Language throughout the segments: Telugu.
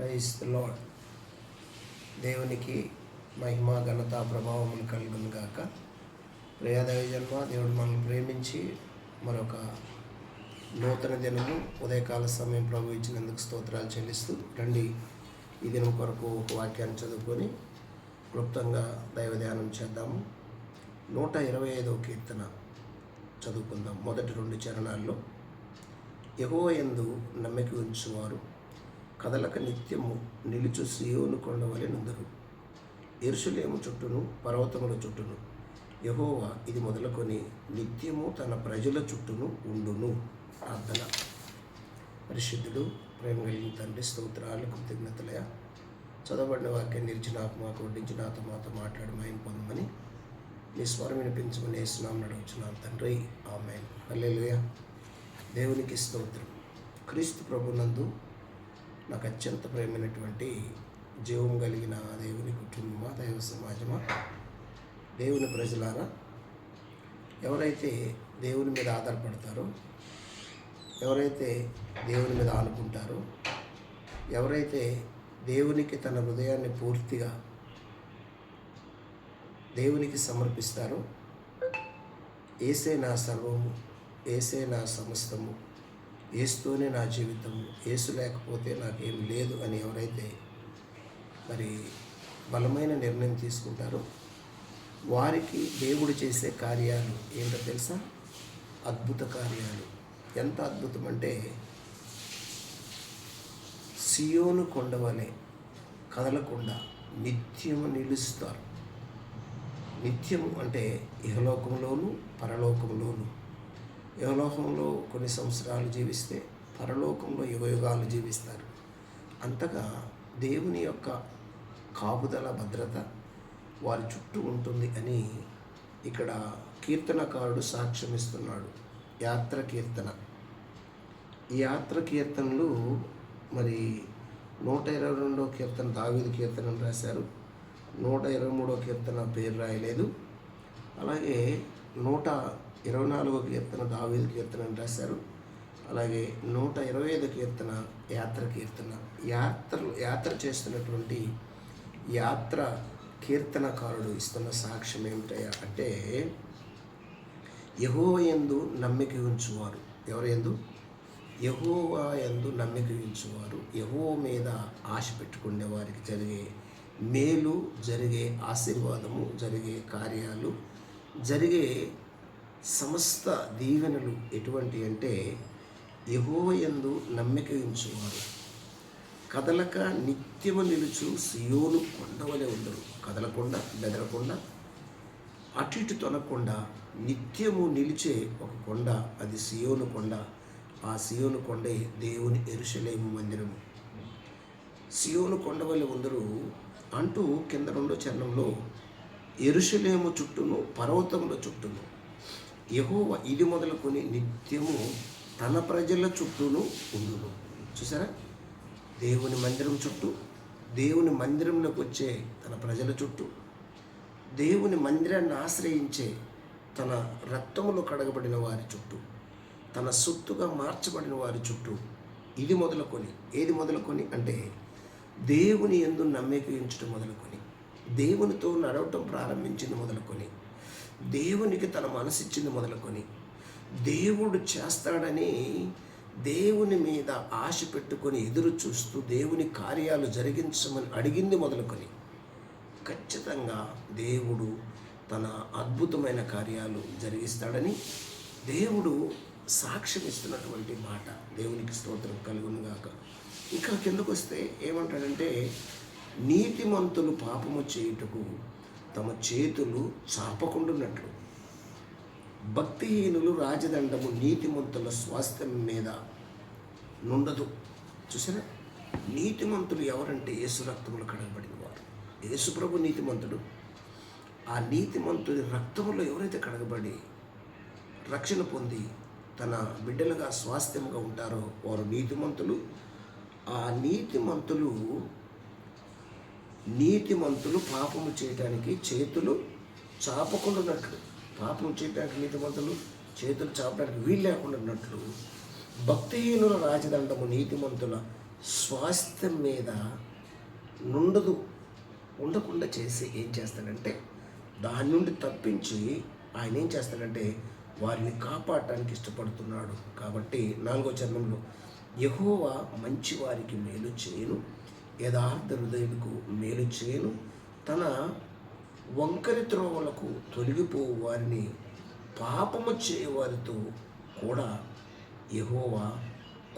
ప్రైజ్ లాడ్ దేవునికి మహిమ ఘనత ప్రభావములు కలుగును గాక. ప్రియాదవి జన్మ దేవుడు మనల్ని ప్రేమించి మరొక నూతన దినము ఉదయకాల సమయం ప్రభు ఇచ్చినందుకు స్తోత్రాలు చెల్లిస్తూ రండి. ఈ దినం కొరకు ఒక వాక్యాన్ని చదువుకొని క్లుప్తంగా దైవ ధ్యానం చేద్దాము. నూట ఇరవై ఐదవ కీర్తన చదువుకుందాం. మొదటి రెండు చరణాల్లో ఎగువ ఎందు నమ్మిక ఉంచువారు. కదలక నిత్యము నిలుచు సియోను కొండవలె నుందరు. ఎరుసలేము చుట్టూను పర్వతముల చుట్టూను. యహోవా ఇది మొదలుకొని నిత్యము తన ప్రజల చుట్టూను ఉండును. ప్రార్థన. పరిశుద్ధుడు ప్రేమ కలిగిన తండ్రి స్తోత్రాలు కృతజ్ఞతలయ. చదవబడిన వాక్యం నిలిచి నాకు మాకు వడ్డించి నాతో మాతో మాట్లాడి మాయం పొందమని నీ స్వరం వినిపించమని వేస్తున్నాం నడుచున్నాం తండ్రి. ఆమె దేవునికి స్తోత్రం. క్రీస్తు ప్రభునందు నాకు అత్యంత ప్రేమైనటువంటి జీవం కలిగిన దేవుని కుటుంబమా దైవ సమాజమా? దేవుని ప్రజలారా ఎవరైతే దేవుని మీద ఆధారపడతారో ఎవరైతే దేవుని మీద ఆనుకుంటారో ఎవరైతే దేవునికి తన హృదయాన్ని పూర్తిగా దేవునికి సమర్పిస్తారో ఏసే నా సర్వము ఏసే నా సమస్తము. ఏసుతోనే నా జీవితం ఏసు లేకపోతే నాకేం లేదు అని ఎవరైతే మరి బలమైన నిర్ణయం తీసుకుంటారో వారికి దేవుడు చేసే కార్యాలు ఏంటో తెలుసా? అద్భుత కార్యాలు. ఎంత అద్భుతం అంటే సియోను కొండవలే కదలకుండా నిత్యము నిలుస్తారు. నిత్యము అంటే ఇహలోకంలోను పరలోకంలోను. ఇహలోకంలో కొన్ని సంవత్సరాలు జీవిస్తే పరలోకంలో యుగయుగాలు జీవిస్తారు. అంతగా దేవుని యొక్క కాపుదల భద్రత వారి చుట్టూ ఉంటుంది అని ఇక్కడ కీర్తనకారుడు సాక్ష్యమిస్తున్నాడు. యాత్ర కీర్తన. ఈ యాత్ర కీర్తనలు మరి నూట ఇరవై రెండో కీర్తన దావిది కీర్తన రాశారు. నూట ఇరవై మూడో కీర్తన పేరు రాయలేదు. అలాగే నూట ఇరవై నాలుగో కీర్తన దావేది కీర్తన అని రాశారు. అలాగే నూట ఇరవై ఐదు కీర్తన యాత్ర కీర్తన. యాత్ర యాత్ర చేస్తున్నటువంటి యాత్ర కీర్తనకారుడు ఇస్తున్న సాక్ష్యం ఏమిటయ్యా అంటే యహో ఎందు నమ్మిక ఉంచువారు. ఎవరు ఎందు యహోవా ఎందు నమ్మిక ఉంచువారు. యహో మీద ఆశ పెట్టుకునే వారికి జరిగే మేలు జరిగే ఆశీర్వాదము జరిగే కార్యాలు జరిగే సమస్త దీవెనలు ఎటువంటి అంటే యహోవయందు నమ్మిక ఉంచువారు. కదలక నిత్యము నిలుచు సియోను కొండవలే ఉండరు కదలకుండా బెదరకుండా అటు ఇటు తొనకుండా నిత్యము నిలిచే ఒక కొండ అది సియోను కొండ. ఆ సియోను కొండే దేవుని ఎరుషలేము మందిరము. సియోను కొండ వల్ల ఉందరు అంటూ కింద రెండో చరణంలో ఎరుషలేము చుట్టూను పర్వతముల చుట్టూను యహోవ ఇది మొదలుకొని నిత్యము తన ప్రజల చుట్టూను ఉండును. చూసారా? దేవుని మందిరం చుట్టూ దేవుని మందిరంలోకి వచ్చే తన ప్రజల చుట్టూ దేవుని మందిరాన్ని ఆశ్రయించే తన రక్తములో కడగబడిన వారి చుట్టూ తన సొత్తుగా మార్చబడిన వారి చుట్టూ ఇది మొదలుకొని ఏది మొదలుకొని అంటే దేవుని ఎందు నమ్మిక మొదలుకొని దేవునితో నడవటం ప్రారంభించింది మొదలుకొని దేవునికి తన మనసిచ్చింది మొదలుకొని దేవుడు చేస్తాడని దేవుని మీద ఆశ పెట్టుకొని ఎదురు చూస్తూ దేవుని కార్యాలు జరిగించమని అడిగింది మొదలుకొని. ఖచ్చితంగా దేవుడు తన అద్భుతమైన కార్యాలు జరిగిస్తాడని దేవుడు సాక్ష్యం ఇస్తున్నటువంటి మాట. దేవునికి స్తోత్రం కలుగునుగాక ఇంకా కిందకు వస్తే ఏమంటాడంటే నీతిమంతులు పాపము చేయుటకు తమ చేతులు చాపకుండున్నట్లు భక్తిహీనులు రాజదండము నీతిమంతుల స్వాస్థ్యం మీద నుండదు. చూసారా నీతిమంతులు ఎవరంటే యేసు రక్తములు కడగబడిన వారు. యేసుప్రభు నీతిమంతుడు. ఆ నీతిమంతుడి రక్తములో ఎవరైతే కడగబడి రక్షణ పొంది తన బిడ్డలుగా స్వాస్థ్యంగా ఉంటారో వారు నీతిమంతులు. ఆ నీతిమంతులు నీతిమంతులు పాపము చేయటానికి చేతులు చాపకుండానట్లు. పాపం చేయటానికి నీతిమంతులు చేతులు చాపడానికి వీలు లేకుండా ఉన్నట్లు భక్తిహీనుల రాజదండము నీతిమంతుల స్వాస్థ్యం మీద నుండదు ఉండకుండా చేసి ఏం చేస్తాడంటే దాని నుండి తప్పించి ఆయన ఏం చేస్తాడంటే వారిని కాపాడటానికి ఇష్టపడుతున్నాడు. కాబట్టి నాలుగో చరణంలో యహోవా మంచి వారికి మేలు చేయను. యథార్థ హృదయులకు మేలు చేయను. తన వంకరి త్రోవలకు తొలగిపోవు వారిని పాపము చేయవారితో కూడా యహోవా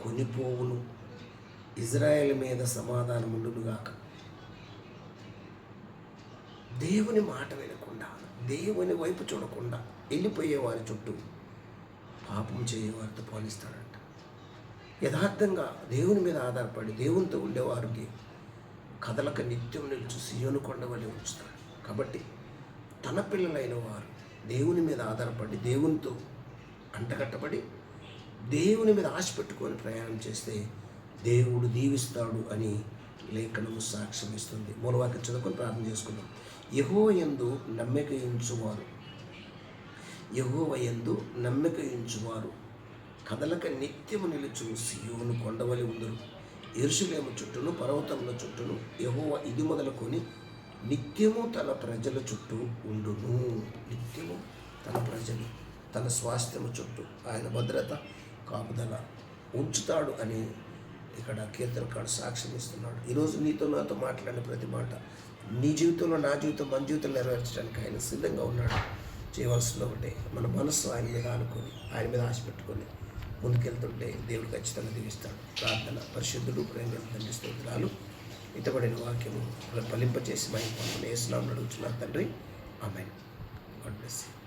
కొనిపోవును. ఇజ్రాయెల్ మీద సమాధానం ఉండునుగాక. దేవుని మాట వినకుండా దేవుని వైపు చూడకుండా వెళ్ళిపోయే వారి చుట్టూ పాపం చేయవారితో పోలిస్తాడంట. యథార్థంగా దేవుని మీద ఆధారపడి దేవునితో ఉండేవారికి కదలక నిత్యం నిలుచు సియోను కొండ వలె ఉంచుతాడు కాబట్టి తన పిల్లలైన వారు దేవుని మీద ఆధారపడి దేవునితో అంటగట్టబడి దేవుని మీద ఆశ పెట్టుకొని ప్రయాణం చేస్తే దేవుడు దీవిస్తాడు అని లేఖనము సాక్ష్యం ఇస్తుంది. మూలవాక్యం చదువుకొని ప్రార్థన చేసుకుందాం. యహో ఎందు నమ్మిక ఉంచువారు. యహోవ యందు నమ్మిక ఉంచువారు. కదలక నిత్యము నిలుచు సియోను కొండవలి ఉందరు. ఎరుసలేము చుట్టూను పర్వతముల చుట్టూను యహోవ ఇది మొదలుకొని నిత్యము తన ప్రజల చుట్టూ ఉండును. నిత్యము తన ప్రజలు తన స్వాస్థ్యము చుట్టూ ఆయన భద్రత కాపుదల ఉంచుతాడు అని ఇక్కడ కీర్తనకాడు సాక్ష్యం ఇస్తున్నాడు. ఈరోజు నీతో నాతో మాట్లాడిన ప్రతి మాట నీ జీవితంలో నా జీవితం మన జీవితం నెరవేర్చడానికి ఆయన సిద్ధంగా ఉన్నాడు. చేయవలసిన ఒకటే మన మనస్సు ఆయన మీద ఆనుకొని ఆయన మీద ఆశ పెట్టుకొని ముందుకెళ్తుంటే దేవుడు ఖచ్చితంగా దీవిస్తాడు. ప్రార్థన పరిశుద్ధుడు ప్రేమ తండ్రి స్తోత్రాలు. ఇతబడిన వాక్యము ఫలింపచేసి మా ఇంట్లో వేసినాం అడుగుతున్నారు తండ్రి. ఆమె గాడ్ బ్లెస్ యూ.